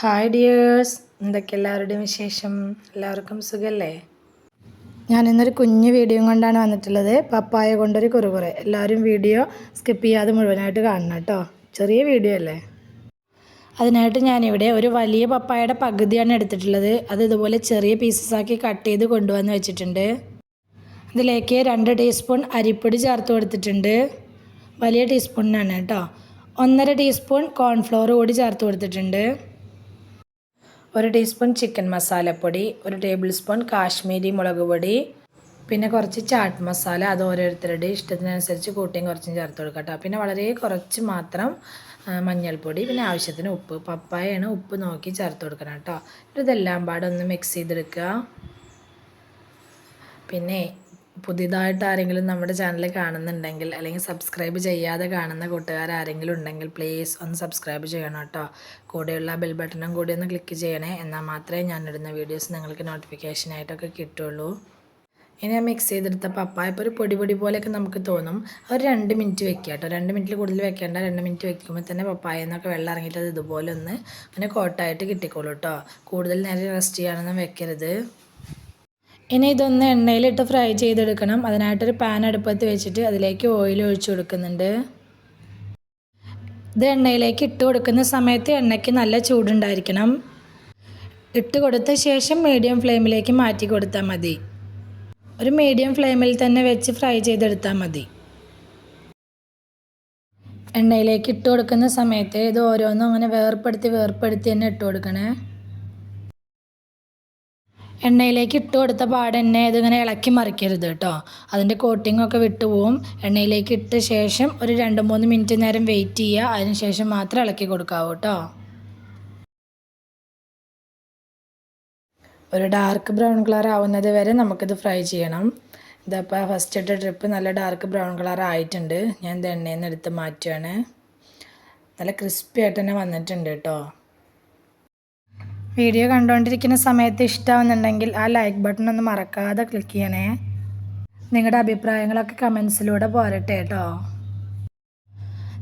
Hi dears എന്തൊക്കെ എല്ലാവരുടെയും വിശേഷം? എല്ലാവർക്കും സുഖല്ലേ? ഞാൻ ഇന്നൊരു കുഞ്ഞു വീഡിയോ കൊണ്ടാണ് വന്നിട്ടുള്ളത്. പപ്പായ കൊണ്ടൊരു കുറുകുറെ. എല്ലാവരും വീഡിയോ സ്കിപ്പ് ചെയ്യാതെ മുഴുവനായിട്ട് കാണണം കേട്ടോ. ചെറിയ വീഡിയോ അല്ലേ? അതിനായിട്ട് ഞാനിവിടെ ഒരു വലിയ പപ്പായയുടെ പകുതിയാണ് എടുത്തിട്ടുള്ളത്. അത് ഇതുപോലെ ചെറിയ പീസസ് ആക്കി കട്ട് ചെയ്ത് കൊണ്ടുവന്ന് വെച്ചിട്ടുണ്ട്. ഇതിലേക്ക് രണ്ട് ടീസ്പൂൺ അരിപ്പൊടി ചേർത്ത് കൊടുത്തിട്ടുണ്ട്. വലിയ ടീസ്പൂണിനാണ് കേട്ടോ. ഒന്നര ടീസ്പൂൺ കോൺഫ്ലോർ കൂടി ചേർത്ത് കൊടുത്തിട്ടുണ്ട്. ഒരു ടീസ്പൂൺ ചിക്കൻ മസാലപ്പൊടി ഒരു ടേബിൾ സ്പൂൺ കാശ്മീരി മുളക് പൊടി പിന്നെ കുറച്ച് ചാട്ട് മസാല. അത് ഓരോരുത്തരുടെ ഇഷ്ടത്തിനനുസരിച്ച് കൂട്ടിയും കുറച്ചും ചേർത്ത് കൊടുക്കുക കേട്ടോ. പിന്നെ വളരെ കുറച്ച് മാത്രം മഞ്ഞൾപ്പൊടി പിന്നെ ആവശ്യത്തിന് ഉപ്പ്. പപ്പായാണ് ഉപ്പ് നോക്കി ചേർത്ത് കൊടുക്കണം കേട്ടോ. ഇതെല്ലാം പാടെ ഒന്ന് മിക്സ് ചെയ്തെടുക്കുക. പിന്നെ പുതിയതായിട്ട് ആരെങ്കിലും നമ്മുടെ ചാനൽ കാണുന്നുണ്ടെങ്കിൽ അല്ലെങ്കിൽ സബ്സ്ക്രൈബ് ചെയ്യാതെ കാണുന്ന കൂട്ടുകാർ ആരെങ്കിലും ഉണ്ടെങ്കിൽ പ്ലീസ് ഒന്ന് സബ്സ്ക്രൈബ് ചെയ്യണം കേട്ടോ. കൂടെയുള്ള ബെൽ ബട്ടണും കൂടി ഒന്ന് ക്ലിക്ക് ചെയ്യണേ എന്നാൽ മാത്രമേ ഇടുന്ന വീഡിയോസ് നിങ്ങൾക്ക് നോട്ടിഫിക്കേഷനായിട്ടൊക്കെ കിട്ടുള്ളൂ. ഇനി ഞാൻ മിക്സ് ചെയ്തെടുത്ത പപ്പായ ഇപ്പോൾ ഒരു പൊടി പൊടി പോലെയൊക്കെ നമുക്ക് തോന്നും. ഒരു രണ്ട് മിനിറ്റ് വെക്കുക കേട്ടോ. രണ്ട് മിനിറ്റിൽ കൂടുതൽ വെക്കേണ്ട രണ്ട് മിനിറ്റ് വെക്കുമ്പോൾ തന്നെ പപ്പായ എന്നൊക്കെ വെള്ളം ഇറങ്ങിയിട്ട് അത് ഇതുപോലെ ഒന്ന് അങ്ങനെ കോട്ടായിട്ട് കിട്ടിക്കോളൂ കേട്ടോ. കൂടുതൽ നേരം റെസ്റ്റ് ചെയ്യാനൊന്നും വെക്കരുത്. ഇനി ഇതൊന്ന് എണ്ണയിലിട്ട് ഫ്രൈ ചെയ്തെടുക്കണം. അതിനായിട്ടൊരു പാൻ അടുപ്പത്ത് വെച്ചിട്ട് അതിലേക്ക് ഓയിൽ ഒഴിച്ചു കൊടുക്കുന്നുണ്ട്. ഇത് എണ്ണയിലേക്ക് ഇട്ട് കൊടുക്കുന്ന സമയത്ത് എണ്ണയ്ക്ക് നല്ല ചൂടുണ്ടായിരിക്കണം. ഇട്ട് കൊടുത്ത ശേഷം മീഡിയം ഫ്ലെയിമിലേക്ക് മാറ്റി കൊടുത്താൽ മതി. ഒരു മീഡിയം ഫ്ലെയിമിൽ തന്നെ വെച്ച് ഫ്രൈ ചെയ്തെടുത്താൽ മതി. എണ്ണയിലേക്ക് ഇട്ട് കൊടുക്കുന്ന സമയത്ത് ഇത് ഓരോന്നും അങ്ങനെ വേർപ്പെടുത്തി വേർപ്പെടുത്തി തന്നെ ഇട്ട് കൊടുക്കണേ. എണ്ണയിലേക്ക് ഇട്ട് കൊടുത്ത പാടന്നെ ഇതിങ്ങനെ ഇളക്കി മറിക്കരുത് കേട്ടോ. അതിന്റെ കോട്ടിംഗ് ഒക്കെ വിട്ടുപോകും എണ്ണയിലേക്ക് ഇട്ട ശേഷം ഒരു രണ്ട് മൂന്ന് മിനിറ്റ് നേരം വെയിറ്റ് ചെയ്യുക. അതിന് ശേഷം മാത്രം ഇളക്കി കൊടുക്കാവൂ കേട്ടോ. ഒരു ഡാർക്ക് ബ്രൗൺ കളർ ആവുന്നത് വരെ നമുക്കിത് ഫ്രൈ ചെയ്യണം. ഇതപ്പോൾ ഫസ്റ്റ് ഇട്ട ട്രിപ്പ് നല്ല ഡാർക്ക് ബ്രൗൺ കളർ ആയിട്ടുണ്ട്. ഞാൻ ഇത് എണ്ണയിൽ നിന്ന് എടുത്ത് മാറ്റുകയാണ് നല്ല ക്രിസ്പി ആയിട്ട് തന്നെ വന്നിട്ടുണ്ട് കേട്ടോ. വീഡിയോ കണ്ടുകൊണ്ടിരിക്കുന്ന സമയത്ത് ഇഷ്ടമാവുന്നുണ്ടെങ്കിൽ ആ ലൈക്ക് ബട്ടൺ ഒന്ന് മറക്കാതെ ക്ലിക്ക് ചെയ്യണേ. നിങ്ങളുടെ അഭിപ്രായങ്ങളൊക്കെ കമൻസിലൂടെ പോരട്ടെ കേട്ടോ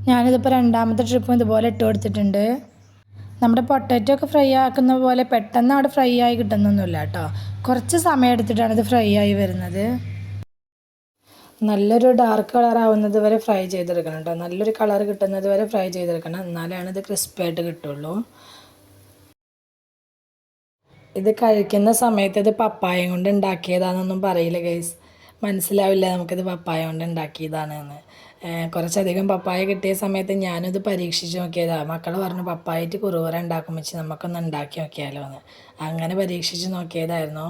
ഞാനിതിപ്പോൾ രണ്ടാമത്തെ ട്രിപ്പും ഇതുപോലെ ഇട്ട് കൊടുത്തിട്ടുണ്ട്. നമ്മുടെ പൊട്ടാറ്റോ ഒക്കെ ഫ്രൈ ആക്കുന്ന പോലെ പെട്ടെന്ന് അവിടെ ഫ്രൈ ആയി കിട്ടുന്നൊന്നുമില്ല കേട്ടോ കുറച്ച് സമയം എടുത്തിട്ടാണ് ഇത് ഫ്രൈ ആയി വരുന്നത്. നല്ലൊരു ഡാർക്ക് കളർ ആവുന്നത് വരെ ഫ്രൈ ചെയ്തെടുക്കണം കേട്ടോ നല്ലൊരു കളർ കിട്ടുന്നത് വരെ ഫ്രൈ ചെയ്തെടുക്കണം. എന്നാലാണ് ഇത് ക്രിസ്പി ആയിട്ട് കിട്ടുള്ളൂ. ഇത് കഴിക്കുന്ന സമയത്ത് ഇത് പപ്പായ കൊണ്ട് ഉണ്ടാക്കിയതാണെന്നൊന്നും പറയില്ല ഗൈസ് മനസ്സിലാവില്ല നമുക്കിത് പപ്പായ കൊണ്ട് ഉണ്ടാക്കിയതാണെന്ന്. എന്ന് കുറച്ചധികം പപ്പായ കിട്ടിയ സമയത്ത് ഞാനിത് പരീക്ഷിച്ച് നോക്കിയതാണ് മക്കൾ പറഞ്ഞു പപ്പായിട്ട് കുറുവറ ഉണ്ടാക്കും വെച്ച് നമുക്കൊന്ന് ഉണ്ടാക്കി നോക്കിയാലോ എന്ന്. അങ്ങനെ പരീക്ഷിച്ച് നോക്കിയതായിരുന്നു.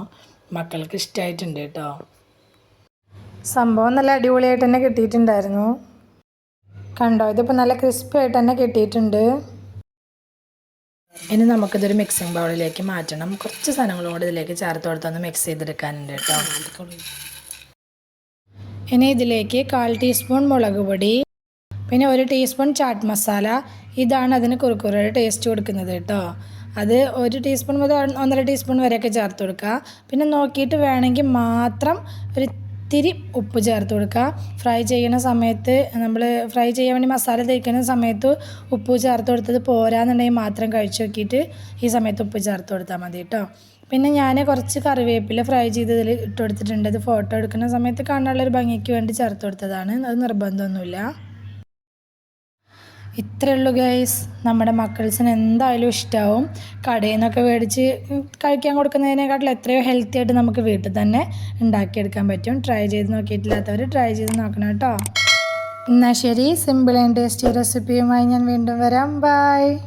മക്കൾക്ക് ഇഷ്ടമായിട്ടുണ്ട് കേട്ടോ. സംഭവം നല്ല അടിപൊളിയായിട്ട് തന്നെ കിട്ടിയിട്ടുണ്ടായിരുന്നു. കണ്ടോ ഇതിപ്പോൾ നല്ല ക്രിസ്പി ആയിട്ട് തന്നെ കിട്ടിയിട്ടുണ്ട്. ഇനി നമുക്കിതൊരു മിക്സിംഗ് ബൗളിലേക്ക് മാറ്റണം. കുറച്ച് സാധനങ്ങളോട് ഇതിലേക്ക് ചേർത്ത് കൊടുത്തൊന്ന് മിക്സ് ചെയ്തെടുക്കാനുണ്ട് കേട്ടോ. ഇനി ഇതിലേക്ക് കാൽ ടീസ്പൂൺ മുളക് പൊടി പിന്നെ ഒരു ടീസ്പൂൺ ചാട്ട് മസാല ഇതാണ് അതിന് കുറുക്കുറയുടെ ടേസ്റ്റ് കൊടുക്കുന്നത് കേട്ടോ. അത് ഒരു ടീസ്പൂൺ മുതൽ ഒന്നര ടീസ്പൂൺ വരെയൊക്കെ ചേർത്ത് കൊടുക്കുക. പിന്നെ നോക്കിയിട്ട് വേണമെങ്കിൽ മാത്രം ഒരു ഇത്തിരി ഉപ്പ് ചേർത്ത് കൊടുക്കുക. ഫ്രൈ ചെയ്യുന്ന സമയത്ത് നമ്മൾ ഫ്രൈ ചെയ്യാൻ വേണ്ടി മസാല തേക്കുന്ന സമയത്ത് ഉപ്പ് ചേർത്ത് കൊടുത്തത് പോരാന്നുണ്ടെങ്കിൽ മാത്രം കഴിച്ചു നോക്കിയിട്ട് ഈ സമയത്ത് ഉപ്പ് ചേർത്ത് കൊടുത്താൽ മതി കേട്ടോ. പിന്നെ ഞാൻ കുറച്ച് കറിവേപ്പില ഫ്രൈ ചെയ്തതിൽ ഇട്ട് കൊടുത്തിട്ടുണ്ട്. അത് ഫോട്ടോ എടുക്കുന്ന സമയത്ത് കാണാനുള്ളൊരു ഭംഗിക്ക് വേണ്ടി ചേർത്ത് കൊടുത്തതാണ്. അത് നിർബന്ധമൊന്നുമില്ല. ഇത്രയേ ഉള്ളൂ ഗൈസ് നമ്മുടെ മക്കൾസിന് എന്തായാലും ഇഷ്ടമാവും കടയിൽ നിന്നൊക്കെ മേടിച്ച് കഴിക്കാൻ കൊടുക്കുന്നതിനേക്കാട്ടിൽ എത്രയോ ഹെൽത്തി ആയിട്ട് നമുക്ക് വീട്ടിൽ തന്നെ ഉണ്ടാക്കിയെടുക്കാൻ പറ്റും. ട്രൈ ചെയ്ത് നോക്കിയിട്ടില്ലാത്തവർ ട്രൈ ചെയ്ത് നോക്കണം കേട്ടോ. എന്നാൽ ശരി സിമ്പിൾ ആൻഡ് ടേസ്റ്റി റെസിപ്പിയുമായി ഞാൻ വീണ്ടും വരാം. ബൈ